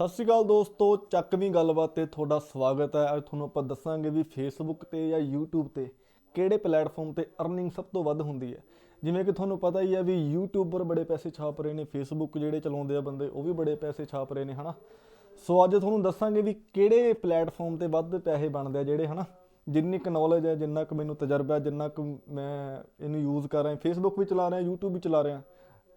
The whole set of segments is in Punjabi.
ਸਤਿ ਸ਼੍ਰੀ ਅਕਾਲ ਦੋਸਤੋ ਚੱਕਵੀਂ ਗੱਲਬਾਤ ਤੇ ਤੁਹਾਡਾ ਸਵਾਗਤ ਹੈ। ਅੱਜ ਤੁਹਾਨੂੰ ਆਪਾਂ ਦੱਸਾਂਗੇ ਵੀ ਫੇਸਬੁੱਕ ਤੇ ਜਾਂ YouTube ਤੇ ਕਿਹੜੇ ਪਲੇਟਫਾਰਮ ਤੇ ਅਰਨਿੰਗ ਸਭ ਤੋਂ ਵੱਧ ਹੁੰਦੀ ਹੈ। ਜਿਵੇਂ ਕਿ ਤੁਹਾਨੂੰ ਪਤਾ ਹੀ ਹੈ ਵੀ ਯੂਟਿਊਬਰ ਬੜੇ ਪੈਸੇ ਛਾਪ ਰਹੇ ਨੇ, Facebook ਜਿਹੜੇ ਚਲਾਉਂਦੇ ਆ ਬੰਦੇ, ਉਹ ਵੀ ਬੜੇ ਪੈਸੇ ਛਾਪ ਰਹੇ ਨੇ, ਹਨਾ? ਸੋ ਅੱਜ ਤੁਹਾਨੂੰ ਦੱਸਾਂਗੇ ਵੀ ਕਿਹੜੇ ਪਲੇਟਫਾਰਮ ਤੇ ਵੱਧ ਪੈਸੇ ਬਣਦੇ ਆ ਜਿਹੜੇ, ਹਨਾ? ਜਿੰਨੀ ਕੁ ਨੌਲੇਜ ਹੈ, ਜਿੰਨਾ ਕੁ ਮੈਨੂੰ ਤਜਰਬਾ ਹੈ, ਜਿੰਨਾ ਕੁ ਮੈਂ ਇਹਨੂੰ ਯੂਜ਼ ਕਰ ਰਿਹਾ ਫੇਸਬੁੱਕ ਵੀ ਚਲਾ ਰਿਹਾ, YouTube ਵੀ ਚਲਾ ਰਿਹਾ।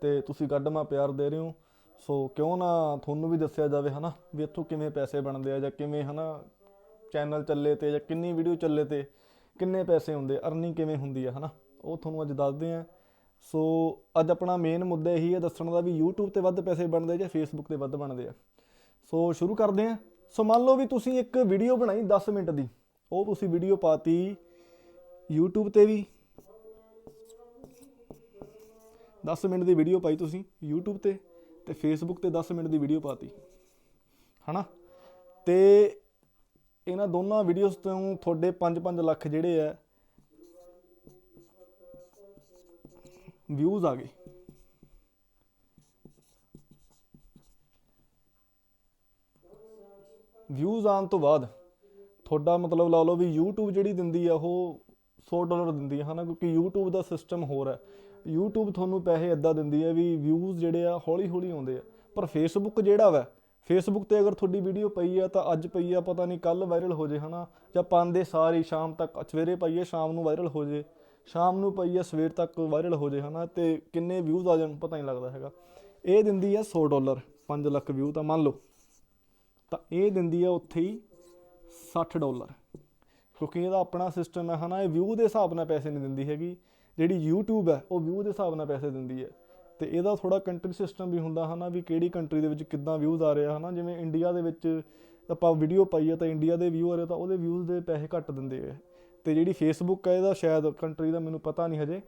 ਤੇ ਤੁਸੀਂ ਗੱਡਮਾ ਪਿਆਰ ਦੇ ਰਹੇ ਹੋ। ਸੋ ਕਿਉਂ ਨਾ ਤੁਹਾਨੂੰ ਵੀ ਦੱਸਿਆ ਜਾਵੇ ਹਨਾ, ਵੀ ਇੱਥੋਂ ਕਿਵੇਂ ਪੈਸੇ ਬਣਦੇ ਆ ਜਾਂ ਕਿਵੇਂ ਹਨਾ ਚੈਨਲ ਚੱਲੇ ਤੇ ਜਾਂ ਕਿੰਨੀ ਵੀਡੀਓ ਚੱਲੇ ਤੇ ਕਿੰਨੇ ਪੈਸੇ ਹੁੰਦੇ ਅਰਨਿੰਗ ਕਿਵੇਂ ਹੁੰਦੀ ਆ ਹਨਾ, ਉਹ ਤੁਹਾਨੂੰ ਅੱਜ ਦੱਸਦੇ ਆ। ਸੋ ਅੱਜ ਆਪਣਾ ਮੇਨ ਮੁੱਦਾ ਇਹੀ ਹੈ ਦੱਸਣ ਦਾ ਵੀ YouTube ਤੇ ਵੱਧ ਪੈਸੇ ਬਣਦੇ ਜਾਂ Facebook ਤੇ ਵੱਧ ਬਣਦੇ ਆ। ਸੋ ਸ਼ੁਰੂ ਕਰਦੇ ਆ। ਸੋ ਮੰਨ ਲਓ ਵੀ ਤੁਸੀਂ ਇੱਕ ਵੀਡੀਓ ਬਣਾਈ 10 ਮਿੰਟ ਦੀ, ਉਹ ਤੁਸੀਂ ਵੀਡੀਓ ਪਾਤੀ YouTube ਤੇ ਵੀ। 10 ਮਿੰਟ ਦੀ ਵੀਡੀਓ ਪਾਈ ਤੁਸੀਂ YouTube ਤੇ। ਤੇ ਫੇਸਬੁੱਕ ਤੇ 10 ਮਿੰਟ ਦੀ ਵੀਡੀਓ ਪਾਤੀ, ਹਨਾ? ਤੇ ਇਹਨਾਂ ਦੋਨਾਂ ਵੀਡੀਓਜ਼ ਤੋਂ ਤੁਹਾਡੇ 5-5 ਲੱਖ ਜਿਹੜੇ ਆ ਵਿਊਜ਼ ਆ ਗਏ। ਵਿਊਜ਼ ਆਉਣ ਤੋਂ ਬਾਅਦ ਤੁਹਾਡਾ ਮਤਲਬ ਲਾ ਲਓ ਵੀ YouTube ਜਿਹੜੀ ਦਿੰਦੀ ਆ, ਉਹ 100 ਡਾਲਰ ਦਿੰਦੀ ਹੈ ਹਨਾ? ਕਿਉਂਕਿ YouTube ਦਾ ਸਿਸਟਮ ਹੋਰ ਹੈ YouTube ਤੁਹਾਨੂੰ ਪੈਸੇ ਇਦਾਂ ਦਿੰਦੀ ਹੈ ਵੀ ਵਿਊਜ਼ ਜਿਹੜੇ ਆ ਹੌਲੀ ਹੌਲੀ ਆਉਂਦੇ ਆ। ਪਰ Facebook ਜਿਹੜਾ ਵਾ, Facebook ਤੇ ਅਗਰ ਤੁਹਾਡੀ ਵੀਡੀਓ ਪਈ ਆ ਤਾਂ ਅੱਜ ਪਈ ਆ, ਪਤਾ ਨਹੀਂ ਕੱਲ ਵਾਇਰਲ ਹੋ ਜੇ, ਹਨਾ? ਜਾਂ ਪਾਉਂਦੇ ਸਾਰੀ ਸ਼ਾਮ ਤੱਕ ਸਵੇਰੇ ਪਈ ਸ਼ਾਮ ਨੂੰ ਵਾਇਰਲ ਹੋ ਜੇ, ਸ਼ਾਮ ਨੂੰ ਪਈ ਆ, ਸਵੇਰ ਤੱਕ ਵਾਇਰਲ ਹੋ ਜੇ, ਹਨਾ? ਤੇ ਕਿੰਨੇ ਵਿਊਜ਼ ਆ ਜਾਣ ਪਤਾ ਨਹੀਂ ਲੱਗਦਾ ਹੈਗਾ। ਇਹ ਦਿੰਦੀ ਆ 100 ਡਾਲਰ 5 ਲੱਖ ਵਿਊ ਤਾਂ ਮੰਨ ਲਓ। ਤਾਂ ਇਹ ਦਿੰਦੀ ਆ ਉੱਥੇ ਹੀ 60 ਡਾਲਰ। ਕਿਉਂਕਿ ਇਹਦਾ ਆਪਣਾ ਸਿਸਟਮ ਹੈ ਹਨਾ? ਇਹ ਵਿਊ ਦੇ ਹਿਸਾਬ ਨਾਲ ਪੈਸੇ ਨਹੀਂ ਦਿੰਦੀ ਹੈਗੀ। ਜਿਹੜੀ YouTube ਹੈ, ਉਹ ਵਿਊ ਦੇ ਹਿਸਾਬ ਨਾਲ ਪੈਸੇ ਦਿੰਦੀ ਹੈ। ਤੇ ਇਹਦਾ ਥੋੜਾ ਕੰਟਰੀ ਸਿਸਟਮ ਵੀ ਹੁੰਦਾ ਹਨਾ, ਵੀ ਕਿਹੜੀ ਕੰਟਰੀ ਦੇ ਵਿੱਚ ਕਿੱਦਾਂ ਵਿਊਜ਼ ਆ ਰਿਹਾ ਹਨਾ, ਜਿਵੇਂ ਇੰਡੀਆ ਦੇ ਵਿੱਚ ਆਪਾਂ ਵੀਡੀਓ ਪਾਈ ਹੈ ਤਾਂ ਇੰਡੀਆ ਦੇ ਵਿਊ ਆ ਰਹੇ ਤਾਂ ਉਹਦੇ ਵਿਊਜ਼ ਦੇ ਪੈਸੇ ਘੱਟ ਦਿੰਦੇ ਆ। ਤੇ ਜਿਹੜੀ ਫੇਸਬੁੱਕ ਹੈ, ਇਹਦਾ ਸ਼ਾਇਦ ਕੰਟਰੀ ਦਾ ਮੈਨੂੰ ਪਤਾ ਨਹੀਂ ਹਜੇ,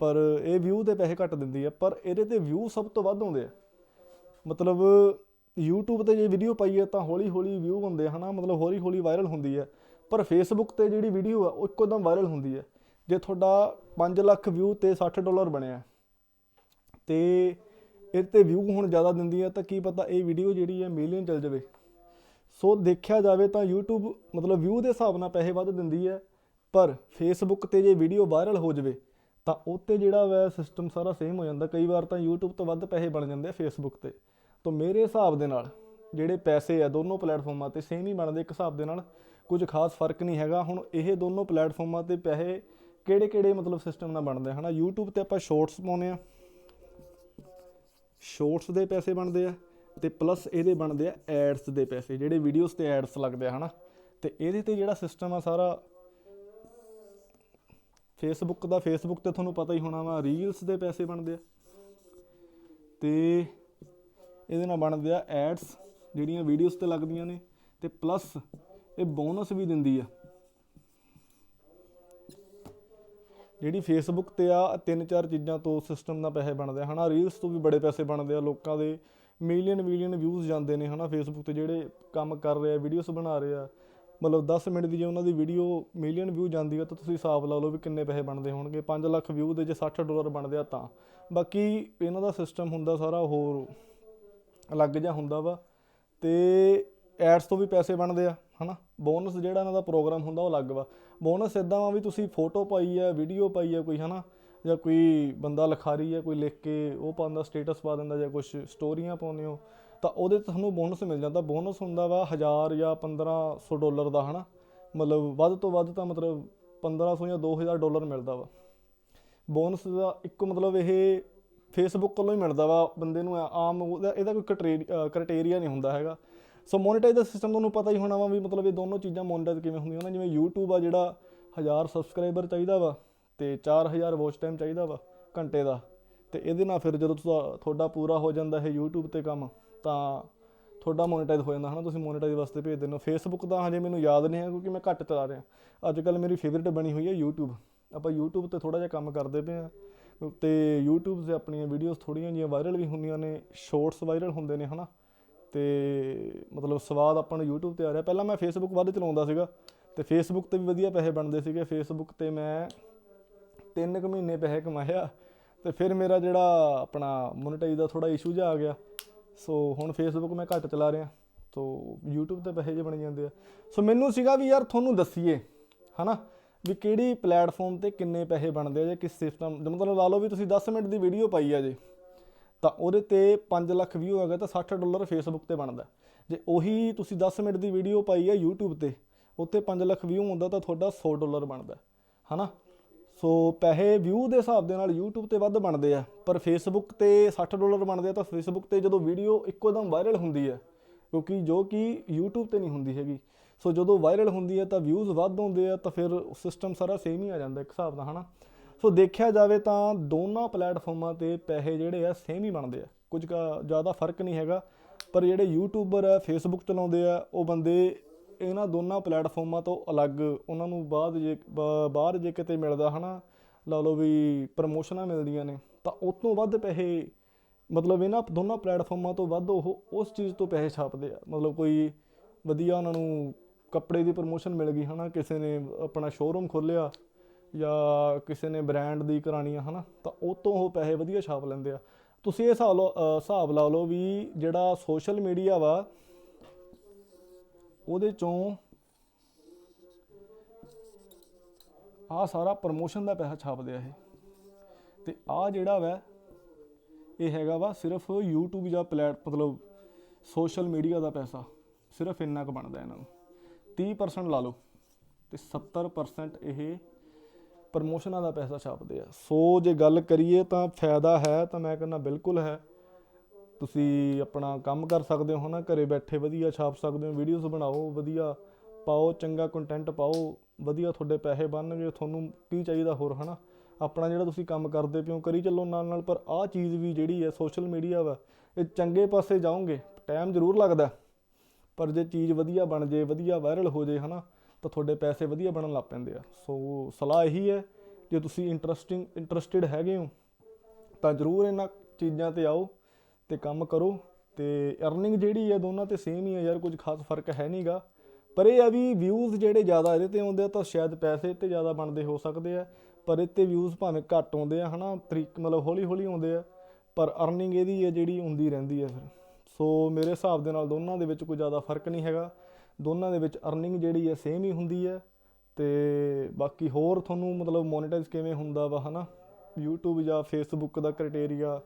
ਪਰ ਇਹ ਵਿਊ ਦੇ ਪੈਸੇ ਘੱਟ ਦਿੰਦੀ ਹੈ। ਪਰ ਇਹਦੇ ਤੇ ਵਿਊ ਸਭ ਤੋਂ ਵੱਧ ਆਉਂਦੇ ਆ। ਮਤਲਬ YouTube ਤੇ ਜੇ ਵੀਡੀਓ ਪਾਈਏ ਤਾਂ ਹੌਲੀ ਹੌਲੀ ਵਿਊ ਹੁੰਦੇ ਆ ਹਨਾ, ਮਤਲਬ ਹੌਲੀ ਹੌਲੀ ਵਾਇਰਲ ਹੁੰਦੀ ਹੈ। ਪਰ Facebook ਤੇ ਜਿਹੜੀ ਵੀਡੀਓ ਆ, ਉਹ ਇੱਕੋਦਮ ਵਾਇਰਲ ਹੁੰਦੀ ਹੈ। ਜੇ ਤੁਹਾਡਾ 5 ਲੱਖ ਵਿਊ ਤੇ 60 ਡਾਲਰ ਬਣਿਆ ਤੇ ਇਹ ਤੇ ਵਿਊ ਹੁਣ ਜ਼ਿਆਦਾ ਦਿੰਦੀ ਹੈ, ਤਾਂ ਕੀ ਪਤਾ ਇਹ ਵੀਡੀਓ ਜਿਹੜੀ ਹੈ ਮਿਲੀਅਨ ਚੱਲ ਜਾਵੇ। ਸੋ ਦੇਖਿਆ ਜਾਵੇ ਤਾਂ YouTube ਮਤਲਬ ਵਿਊ ਦੇ ਹਿਸਾਬ ਨਾਲ ਪੈਸੇ ਵੱਧ ਦਿੰਦੀ ਹੈ, ਪਰ Facebook ਤੇ ਜੇ ਵੀਡੀਓ ਵਾਇਰਲ ਹੋ ਜਾਵੇ, ਤਾਂ ਉੱਤੇ ਜਿਹੜਾ ਵੈ ਸਿਸਟਮ ਸਾਰਾ ਸੇਮ ਹੋ ਜਾਂਦਾ। ਕਈ ਵਾਰ ਤਾਂ YouTube ਤੋਂ ਵੱਧ ਪੈਸੇ ਬਣ ਜਾਂਦੇ ਆ Facebook ਤੇ। ਤਾਂ ਮੇਰੇ ਹਿਸਾਬ ਦੇ ਨਾਲ ਜਿਹੜੇ ਪੈਸੇ ਆ ਦੋਨੋਂ ਪਲੇਟਫਾਰਮਾਂ ਤੇ ਸੇਮ ਹੀ ਬਣਦੇ, ਇੱਕ ਹਿਸਾਬ ਦੇ ਨਾਲ ਕੁਝ ਖਾਸ ਫ਼ਰਕ ਨਹੀਂ ਹੈਗਾ। ਹੁਣ ਇਹ ਦੋਨੋਂ ਪਲੇਟਫਾਰਮਾਂ ਤੇ ਪੈਸੇ ਕਿਹੜੇ ਕਿਹੜੇ ਮਤਲਬ ਸਿਸਟਮ ਨਾਲ ਬਣਦੇ ਆ? ਹਨਾ, YouTube ਤੇ ਆਪਾਂ ਸ਼ਾਰਟਸ ਪਾਉਨੇ ਆ। ਸ਼ਾਰਟਸ ਦੇ ਪੈਸੇ ਬਣਦੇ ਆ ਤੇ ਪਲੱਸ ਇਹਦੇ ਬਣਦੇ ਆ ਐਡਸ ਦੇ ਪੈਸੇ, ਜਿਹੜੇ ਵੀਡੀਓਜ਼ ਤੇ ਐਡਸ ਲੱਗਦੇ ਆ, ਹਨਾ। ਤੇ ਇਹਦੇ ਤੇ ਜਿਹੜਾ ਸਿਸਟਮ ਆ ਸਾਰਾ ਫੇਸਬੁੱਕ ਦਾ ਫੇਸਬੁੱਕ ਤੇ ਤੁਹਾਨੂੰ ਪਤਾ ਹੀ ਹੋਣਾ ਵਾ ਰੀਲਸ ਦੇ ਪੈਸੇ ਬਣਦੇ ਆ। ਤੇ ਇਹਦੇ ਨਾਲ ਬਣਦੇ ਆ ਐਡਸ ਜਿਹੜੀਆਂ ਵੀਡੀਓਜ਼ ਤੇ ਲੱਗਦੀਆਂ ਨੇ। ਤੇ ਪਲੱਸ ਇਹ ਬੋਨਸ ਵੀ ਦਿੰਦੀ ਆ। ਜਿਹੜੀ ਫੇਸਬੁੱਕ ਤੇ ਆ, ਤਿੰਨ ਚਾਰ ਚੀਜ਼ਾਂ ਤੋਂ ਸਿਸਟਮ ਦਾ ਪੈਸੇ ਬਣਦੇ ਆ, ਹਨਾ? ਰੀਲਸ ਤੋਂ ਵੀ ਬੜੇ ਪੈਸੇ ਬਣਦੇ ਆ, ਲੋਕਾਂ ਦੇ ਮਿਲੀਅਨ ਮਿਲੀਅਨ ਵਿਊਜ਼ ਜਾਂਦੇ ਨੇ, ਹਨਾ? ਫੇਸਬੁੱਕ ਤੇ ਜਿਹੜੇ ਕੰਮ ਕਰ ਰਹੇ ਆ ਵੀਡੀਓਜ਼ ਬਣਾ ਰਹੇ ਆ, ਮਤਲਬ 10 ਮਿੰਟ ਦੀ ਜੇ ਉਹਨਾਂ ਦੀ ਵੀਡੀਓ ਮਿਲੀਅਨ ਵਿਊ ਜਾਂਦੀ ਆ, ਤਾਂ ਤੁਸੀਂ ਹਿਸਾਬ ਲਾ ਲਓ ਵੀ ਕਿੰਨੇ ਪੈਸੇ ਬਣਦੇ ਹੋਣਗੇ। 5 ਲੱਖ ਵਿਊ ਦੇ ਜੇ 60 ਡਾਲਰ ਬਣਦੇ ਆ, ਤਾਂ। ਬਾਕੀ ਇਹਨਾਂ ਦਾ ਸਿਸਟਮ ਹੁੰਦਾ ਸਾਰਾ ਹੋਰ ਅਲੱਗ ਜਿਹਾ ਹੁੰਦਾ ਵਾ ਤੇ ਐਡਸ ਤੋਂ ਵੀ ਪੈਸੇ ਬਣਦੇ ਆ, ਹਨਾ? ਬੋਨਸ ਜਿਹੜਾ ਇਹਨਾਂ ਦਾ ਪ੍ਰੋਗਰਾਮ ਹੁੰਦਾ ਉਹ ਅਲੱਗ ਵਾ। ਬੋਨਸ ਇਦਾਂ ਵਾ ਵੀ ਤੁਸੀਂ ਫੋਟੋ ਪਾਈ ਹੈ ਵੀਡੀਓ ਪਾਈ ਹੈ ਕੋਈ, ਹਨਾ? ਜਾਂ ਕੋਈ ਬੰਦਾ ਲਿਖਾਰੀ ਹੈ ਕੋਈ ਲਿਖ ਕੇ ਉਹ ਪਾਉਂਦਾ ਸਟੇਟਸ ਪਾ ਦਿੰਦਾ ਜਾਂ ਕੁਝ ਸਟੋਰੀਆਂ ਪਾਉਂਦੇ ਹੋ, ਤਾਂ ਉਹਦੇ ਤੇ ਤੁਹਾਨੂੰ ਬੋਨਸ ਮਿਲ ਜਾਂਦਾ। ਬੋਨਸ ਹੁੰਦਾ ਵਾ 1000 ਜਾਂ 1500 ਡਾਲਰ ਦਾ, ਹਨਾ? ਮਤਲਬ ਵੱਧ ਤੋਂ ਵੱਧ ਤਾਂ ਮਤਲਬ 1500 ਜਾਂ 2000 ਡਾਲਰ ਮਿਲਦਾ ਵਾ। ਬੋਨਸ ਦਾ ਇੱਕ ਮਤਲਬ ਇਹ ਫੇਸਬੁੱਕ ਵੱਲੋਂ ਹੀ ਮਿਲਦਾ ਵਾ ਬੰਦੇ ਨੂੰ, ਆਮ ਉਹਦਾ, ਇਹਦਾ ਕੋਈ ਕ੍ਰਾਈਟੇਰੀਆ ਨਹੀਂ ਹੁੰਦਾ ਹੈਗਾ। ਸੋ ਮੋਨੇਟਾਈਜ਼ ਦਾ ਸਿਸਟਮ ਤੁਹਾਨੂੰ ਪਤਾ ਹੀ ਹੋਣਾ ਵਾ ਵੀ ਮਤਲਬ ਇਹ ਦੋਨੋਂ ਚੀਜ਼ਾਂ ਮੋਨੇਟਾਈਜ਼ ਕਿਵੇਂ ਹੁੰਦੀਆਂ ਨਾ। ਜਿਵੇਂ YouTube ਆ ਜਿਹੜਾ 1000 ਸਬਸਕ੍ਰਾਈਬਰ ਚਾਹੀਦਾ ਵਾ ਤੇ 4000 ਵਾਚ ਟਾਈਮ ਚਾਹੀਦਾ ਵਾ ਘੰਟੇ ਦਾ, ਤੇ ਇਹਦੇ ਨਾਲ ਫਿਰ ਜਦੋਂ ਤੁਹਾ- ਤੁਹਾਡਾ ਪੂਰਾ ਹੋ ਜਾਂਦਾ ਹੈ YouTube ਤੇ ਕੰਮ, ਤਾਂ ਤੁਹਾਡਾ ਮੋਨੇਟਾਈਜ਼ ਹੋ ਜਾਂਦਾ, ਹਨਾ? ਤੁਸੀਂ ਮੋਨੇਟਾਈਜ਼ ਵਾਸਤੇ ਭੇਜ ਦਿੰਦੇ ਹੋ। ਫੇਸਬੁੱਕ ਦਾ ਹਜੇ ਮੈਨੂੰ ਯਾਦ ਨਹੀਂ ਹੈ ਕਿਉਂਕਿ ਮੈਂ ਘੱਟ ਚਲਾ ਰਿਹਾ। ਅੱਜ ਕੱਲ ਮੇਰੀ ਫੇਵਰਿਟ ਬਣੀ ਹੋਈ ਹੈ YouTube ਆਪਾਂ YouTube ਤੇ ਥੋੜਾ ਜਿਹਾ ਕੰਮ ਕਰਦੇ ਪਏ ਆ ਤੇ YouTube ਤੇ ਆਪਣੀਆਂ ਵੀਡੀਓਜ਼ ਥੋੜੀਆਂ ਜਿਹੀਆਂ ਵਾਇਰਲ ਵੀ ਹੁੰਦੀਆਂ ਨੇ ਸ਼ਾਰਟਸ ਵਾਇਰਲ ਹੁੰਦੇ ਨੇ, ਹਨਾ? ਤੇ ਮਤਲਬ ਸਵਾਦ ਆਪਾਂ ਨੂੰ YouTube ਤੇ ਆ ਰਿਹਾ। ਪਹਿਲਾਂ ਮੈਂ Facebook ਵੱਧ ਚਲਾਉਂਦਾ ਸੀਗਾ ਤੇ Facebook ਤੇ ਵੀ ਵਧੀਆ ਪੈਸੇ ਬਣਦੇ ਸੀਗੇ। Facebook ਤੇ ਮੈਂ 3 ਕੁ ਮਹੀਨੇ ਪੈਸੇ ਕਮਾਇਆ ਤੇ ਫਿਰ ਮੇਰਾ ਜਿਹੜਾ ਆਪਣਾ ਮੋਨੇਟਾਈਜ਼ ਦਾ ਥੋੜਾ ਇਸ਼ੂ ਜਿਹਾ ਆ ਗਿਆ। ਸੋ ਹੁਣ ਫੇਸਬੁੱਕ ਮੈਂ ਘੱਟ ਚਲਾ ਰਿਹਾ। ਸੋ YouTube ਤੇ ਪੈਸੇ ਜੇ ਬਣ ਜਾਂਦੇ ਆ। ਸੋ ਮੈਨੂੰ ਸੀਗਾ ਵੀ ਯਾਰ ਤੁਹਾਨੂੰ ਦੱਸੀਏ, ਹਨਾ, ਵੀ ਕਿਹੜੀ ਪਲੇਟਫਾਰਮ ਤੇ ਕਿੰਨੇ ਪੈਸੇ ਬਣਦੇ ਆ ਜਾਂ ਕਿਸ ਸਿਸਟਮ ਮਤਲਬ ਲਾ ਲਓ ਵੀ ਤੁਸੀਂ 10 ਮਿੰਟ ਦੀ ਵੀਡੀਓ ਪਾਈ ਆ ਜੇ। ਤਾਂ ਉਹਦੇ ਤੇ 5 ਲੱਖ ਵਿਊ ਹੈਗਾ ਤਾਂ 60 ਡਾਲਰ ਫੇਸਬੁੱਕ ਤੇ ਬਣਦਾ। ਜੇ ਉਹੀ ਤੁਸੀਂ 10 ਮਿੰਟ ਦੀ ਵੀਡੀਓ ਪਾਈ ਹੈ YouTube ਤੇ ਉੱਤੇ 5 ਲੱਖ ਵਿਊ ਹੁੰਦਾ ਤਾਂ ਤੁਹਾਡਾ 100 ਡਾਲਰ ਬਣਦਾ, ਹਨਾ? ਸੋ ਪੈਸੇ ਵਿਊ ਦੇ ਹਿਸਾਬ ਦੇ ਨਾਲ YouTube ਤੇ ਵੱਧ ਬਣਦੇ ਆ, ਪਰ Facebook ਤੇ 60 ਡਾਲਰ ਬਣਦੇ ਆ ਤਾਂ Facebook ਤੇ ਜਦੋਂ ਵੀਡੀਓ ਇੱਕੋ ਦਮ ਵਾਇਰਲ ਹੁੰਦੀ ਹੈ ਕਿਉਂਕਿ ਜੋ ਕਿ YouTube ਤੇ ਨਹੀਂ ਹੁੰਦੀ ਹੈਗੀ। ਸੋ ਜਦੋਂ ਵਾਇਰਲ ਹੁੰਦੀ ਹੈ ਤਾਂ ਵਿਊਜ਼ ਵੱਧ ਹੁੰਦੇ ਆ ਤਾਂ ਫਿਰ ਸਿਸਟਮ ਸਾਰਾ ਸੇਮ ਹੀ ਆ ਜਾਂਦਾ ਇੱਕ ਹਿਸਾਬ ਦਾ ਹਨਾ? ਸੋ ਦੇਖਿਆ ਜਾਵੇ ਤਾਂ ਦੋਨਾਂ ਪਲੇਟਫਾਰਮਾਂ ਤੇ ਪੈਸੇ ਜਿਹੜੇ ਆ ਸੇਮ ਹੀ ਬਣਦੇ ਆ। ਕੁਝ ਕਾ ਜ਼ਿਆਦਾ ਫ਼ਰਕ ਨਹੀਂ ਹੈਗਾ, ਪਰ ਜਿਹੜੇ ਯੂਟਿਊਬਰ ਆ ਫੇਸਬੁੱਕ ਚਲਾਉਂਦੇ ਆ, ਉਹ ਬੰਦੇ ਇਹਨਾਂ ਦੋਨਾਂ ਪਲੇਟਫਾਰਮਾਂ ਤੋਂ ਅਲੱਗ ਉਹਨਾਂ ਨੂੰ ਬਾਅਦ ਜੇ ਬਾ- ਬਾਹਰ ਜੇ ਕਿਤੇ ਮਿਲਦਾ ਹਨਾ, ਲਾ ਲਓ ਵੀ ਪ੍ਰਮੋਸ਼ਨਾਂ ਮਿਲਦੀਆਂ ਨੇ, ਤਾਂ ਉਹ ਤੋਂ ਵੱਧ ਪੈਸੇ ਮਤਲਬ ਇਹਨਾਂ ਦੋਨਾਂ ਪਲੇਟਫਾਰਮਾਂ ਤੋਂ ਵੱਧ ਉਹ ਉਸ ਚੀਜ਼ ਤੋਂ ਪੈਸੇ ਛਾਪਦੇ ਆ। ਮਤਲਬ ਕੋਈ ਵਧੀਆ ਉਹਨਾਂ ਨੂੰ ਕੱਪੜੇ ਦੀ ਪ੍ਰਮੋਸ਼ਨ ਮਿਲ ਗਈ ਹਨਾ, ਕਿਸੇ ਨੇ ਆਪਣਾ ਸ਼ੋਰੂਮ ਖੋਲ੍ਹਿਆ ਜਾਂ ਕਿਸੇ ਨੇ ਬ੍ਰਾਂਡ ਦੀ ਕਰਾਣੀ ਆ, ਹਨਾ, ਤਾਂ ਉਹ ਤੋਂ ਉਹ ਪੈਸੇ ਵਧੀਆ ਛਾਪ ਲੈਂਦੇ ਆ। ਤੁਸੀਂ ਇਹ ਹਿਸਾਬ ਲਓ ਹਿਸਾਬ ਲਾ ਲਓ ਵੀ ਜਿਹੜਾ ਸੋਸ਼ਲ ਮੀਡੀਆ ਵਾ, ਉਹਦੇ ਚੋਂ ਆ ਸਾਰਾ ਪ੍ਰਮੋਸ਼ਨ ਦਾ ਪੈਸਾ ਛਾਪਦੇ ਆ ਇਹ। ਤੇ ਆ ਜਿਹੜਾ ਵਾ, ਇਹ ਹੈਗਾ ਵਾ ਸਿਰਫ YouTube ਜਾਂ ਪਲੇਟ ਮਤਲਬ ਸੋਸ਼ਲ ਮੀਡੀਆ ਦਾ ਪੈਸਾ। ਸਿਰਫ ਇੰਨਾ ਕੁ ਬਣਦਾ ਇਹਨਾਂ ਨੂੰ। 30% ਲਾ ਲਓ ਤੇ 70% ਇਹ ਪ੍ਰਮੋਸ਼ਨਾਂ ਦਾ ਪੈਸਾ ਛਾਪਦੇ ਆ। ਸੋ ਜੇ ਗੱਲ ਕਰੀਏ ਤਾਂ ਫਾਇਦਾ ਹੈ, ਤਾਂ ਮੈਂ ਕਹਿੰਦਾ ਬਿਲਕੁਲ ਹੈ। ਤੁਸੀਂ ਆਪਣਾ ਕੰਮ ਕਰ ਸਕਦੇ ਹੋ ਨਾ, ਘਰੇ ਬੈਠੇ ਵਧੀਆ ਛਾਪ ਸਕਦੇ ਹੋ ਵੀਡੀਓਜ਼ ਬਣਾਓ, ਵਧੀਆ ਪਾਓ, ਚੰਗਾ ਕੰਟੈਂਟ ਪਾਓ, ਵਧੀਆ ਤੁਹਾਡੇ ਪੈਸੇ ਬਣਨਗੇ, ਤੁਹਾਨੂੰ ਕੀ ਚਾਹੀਦਾ ਹੋਰ, ਹਨਾ? ਆਪਣਾ ਜਿਹੜਾ ਤੁਸੀਂ ਕੰਮ ਕਰਦੇ ਪਿਓ ਕਰੀ ਚੱਲੋ ਨਾਲ ਨਾਲ, ਪਰ ਆਹ ਚੀਜ਼ ਵੀ ਜਿਹੜੀ ਹੈ ਸੋਸ਼ਲ ਮੀਡੀਆ ਵਾ, ਇਹ ਚੰਗੇ ਪਾਸੇ ਜਾਓਗੇ ਟਾਈਮ ਜ਼ਰੂਰ ਲੱਗਦਾ। ਪਰ ਜੇ ਚੀਜ਼ ਵਧੀਆ ਬਣ ਜੇ, ਵਧੀਆ ਵਾਇਰਲ ਹੋ ਜੇ, ਹਨਾ ਤਾਂ ਤੁਹਾਡੇ ਪੈਸੇ ਵਧੀਆ ਬਣਨ ਲੱਗ ਪੈਂਦੇ ਆ। ਸੋ ਸਲਾਹ ਇਹੀ ਹੈ, ਜੇ ਤੁਸੀਂ ਇੰਟਰਸਟਿੰਗ ਇੰਟਰਸਟਿਡ ਹੈਗੇ ਹੋ, ਤਾਂ ਜ਼ਰੂਰ ਇਹਨਾਂ ਚੀਜ਼ਾਂ ਤੇ ਆਓ ਤੇ ਕੰਮ ਕਰੋ ਤੇ ਅਰਨਿੰਗ ਜਿਹੜੀ ਹੈ ਦੋਨਾਂ ਤੇ ਸੇਮ ਹੀ ਹੈ ਯਾਰ, ਕੁਝ ਖਾਸ ਫ਼ਰਕ ਹੈ ਨਹੀਂਗਾ ਪਰ ਇਹ ਆ ਵੀ ਵਿਊਜ਼ ਜਿਹੜੇ ਜ਼ਿਆਦਾ ਇਹਦੇ ਤੇ ਆਉਂਦੇ ਆ, ਤਾਂ ਸ਼ਾਇਦ ਪੈਸੇ ਤੇ ਜ਼ਿਆਦਾ ਬਣਦੇ ਹੋ ਸਕਦੇ ਆ। ਪਰ ਇਹ ਤੇ ਵਿਊਜ਼ ਭਾਵੇਂ ਘੱਟ ਆਉਂਦੇ ਆ, ਹਨਾ, ਤਰੀਕ ਮਤਲਬ ਹੌਲੀ ਹੌਲੀ ਆਉਂਦੇ ਆ, ਪਰ ਅਰਨਿੰਗ ਇਹਦੀ ਹੈ ਜਿਹੜੀ ਹੁੰਦੀ ਰਹਿੰਦੀ ਹੈ ਫਿਰ। ਸੋ ਮੇਰੇ ਹਿਸਾਬ ਦੇ ਨਾਲ ਦੋਨਾਂ ਦੇ ਵਿੱਚ ਕੋਈ ਜ਼ਿਆਦਾ ਫ਼ਰਕ ਨਹੀਂ ਹੈਗਾ। ਦੋਨਾਂ ਦੇ ਵਿੱਚ ਅਰਨਿੰਗ ਜਿਹੜੀ ਹੈ ਸੇਮ ਹੀ ਹੁੰਦੀ ਹੈ ਤੇ ਬਾਕੀ ਹੋਰ ਤੁਹਾਨੂੰ ਮਤਲਬ ਮੋਨੇਟਾਈਜ਼ ਕਿਵੇਂ ਹੁੰਦਾ ਵਾ, ਹਨਾ? YouTube ਜਾਂ Facebook ਦਾ ਕ੍ਰਾਈਟੇਰੀਆ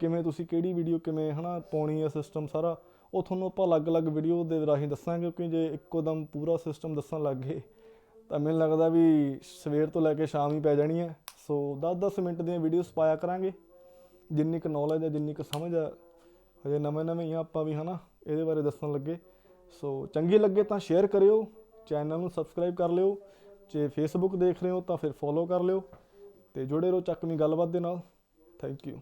ਕਿਵੇਂ ਤੁਸੀਂ ਕਿਹੜੀ ਵੀਡੀਓ ਕਿਵੇਂ, ਹਨਾ, ਪਾਉਣੀ ਹੈ ਸਿਸਟਮ ਸਾਰਾ, ਉਹ ਤੁਹਾਨੂੰ ਆਪਾਂ ਅਲੱਗ-ਅਲੱਗ ਵੀਡੀਓ ਦੇ ਰਾਹੀਂ ਦੱਸਾਂਗੇ, ਕਿਉਂਕਿ ਜੇ ਇੱਕੋ ਦਮ ਪੂਰਾ ਸਿਸਟਮ ਦੱਸਣ ਲੱਗ ਗਏ, ਤਾਂ ਮੈਨੂੰ ਲੱਗਦਾ ਵੀ ਸਵੇਰ ਤੋਂ ਲੈ ਕੇ ਸ਼ਾਮ ਹੀ ਪੈ ਜਾਣੀ ਹੈ। ਸੋ 10-10 ਮਿੰਟ ਦੀਆਂ ਵੀਡੀਓਜ਼ ਪਾਇਆ ਕਰਾਂਗੇ। ਜਿੰਨੀ ਕੁ ਨੌਲੇਜ ਹੈ ਜਿੰਨੀ ਕੁ ਸਮਝ ਹੈ ਹਜੇ ਨਵੇਂ ਨਵੇਂ ਹੀ ਆਪਾਂ ਵੀ, ਹਨਾ, ਇਹਦੇ ਬਾਰੇ ਦੱਸਣ ਲੱਗੇ। ਸੋ ਚੰਗੀ ਲੱਗੇ ਤਾਂ ਸ਼ੇਅਰ ਕਰਿਓ ਚੈਨਲ ਨੂੰ ਸਬਸਕ੍ਰਾਈਬ ਕਰ ਲਿਓ, ਜੇ ਫੇਸਬੁੱਕ ਦੇਖ ਰਹੇ ਹੋ ਤਾਂ ਫਿਰ ਫੋਲੋ ਕਰ ਲਿਓ ਤੇ ਜੁੜੇ ਰਹੋ ਚੱਕਵੀਂ ਗੱਲਬਾਤ ਦੇ ਨਾਲ। Thank you